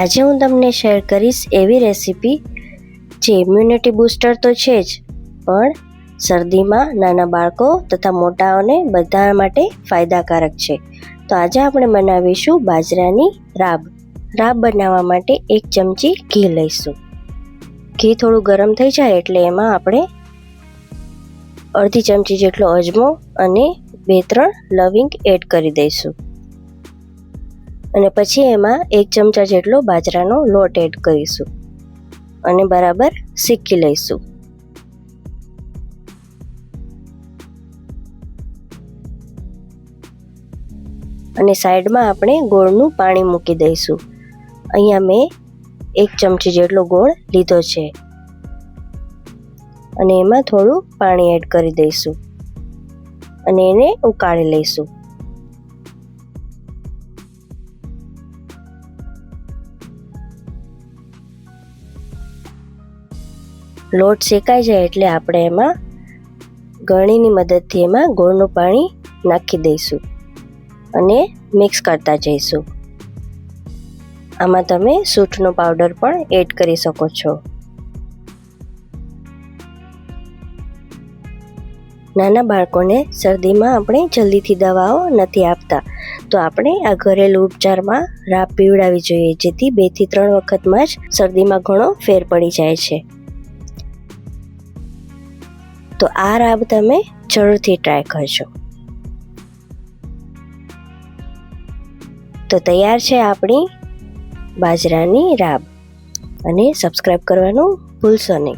આજે હું તમને શેર કરીશ એવી રેસીપી જે ઇમ્યુનિટી બૂસ્ટર તો છે જ, પણ શરદીમાં નાના બાળકો તથા મોટાઓને બધા માટે ફાયદાકારક છે. તો આજે આપણે બનાવીશું બાજરાની રાબ. રાબ બનાવવા માટે એક ચમચી ઘી લઈશું. ઘી થોડું ગરમ થઈ જાય એટલે એમાં આપણે અડધી ચમચી જેટલો અજમો અને બે ત્રણ લવિંગ એડ કરી દઈશું. અને પછી એમાં એક ચમચા જેટલો બાજરાનો લોટ એડ કરીશું. અને બરાબર શીકી લઈશું. અને સાઈડમાં આપણે ગોળનું પાણી મૂકી દઈશું. અહીંયા મેં એક ચમચી જેટલો ગોળ લીધો છે. અને એમાં થોડું પાણી એડ કરી દઈશું. અને એને ઉકાળી લઈશું. લોટ શેકાઈ જાય એટલે આપણે એમાં ગળણીની મદદથી એમાં ગોળનું પાણી નાખી દઈશું અને મિક્સ કરતા જઈશું. આમાં તમે સૂંઠનો પાવડર પણ એડ કરી શકો છો. નાના બાળકોને શરદીમાં આપણે જલ્દીથી દવાઓ નથી આપતા. તો આપણે આ ઘરેલું ઉપચારમાં રાબ પીવડાવી જોઈએ, જેથી બેથી ત્રણ વખતમાં જ શરદીમાં ઘણો ફેર પડી જાય છે. તો આ રાબ તમે જરૂરથી ટ્રાય કરજો. તો તૈયાર છે આપણી બાજરાની રાબ. અને સબસ્ક્રાઈબ કરવાનું ભૂલશો નહીં.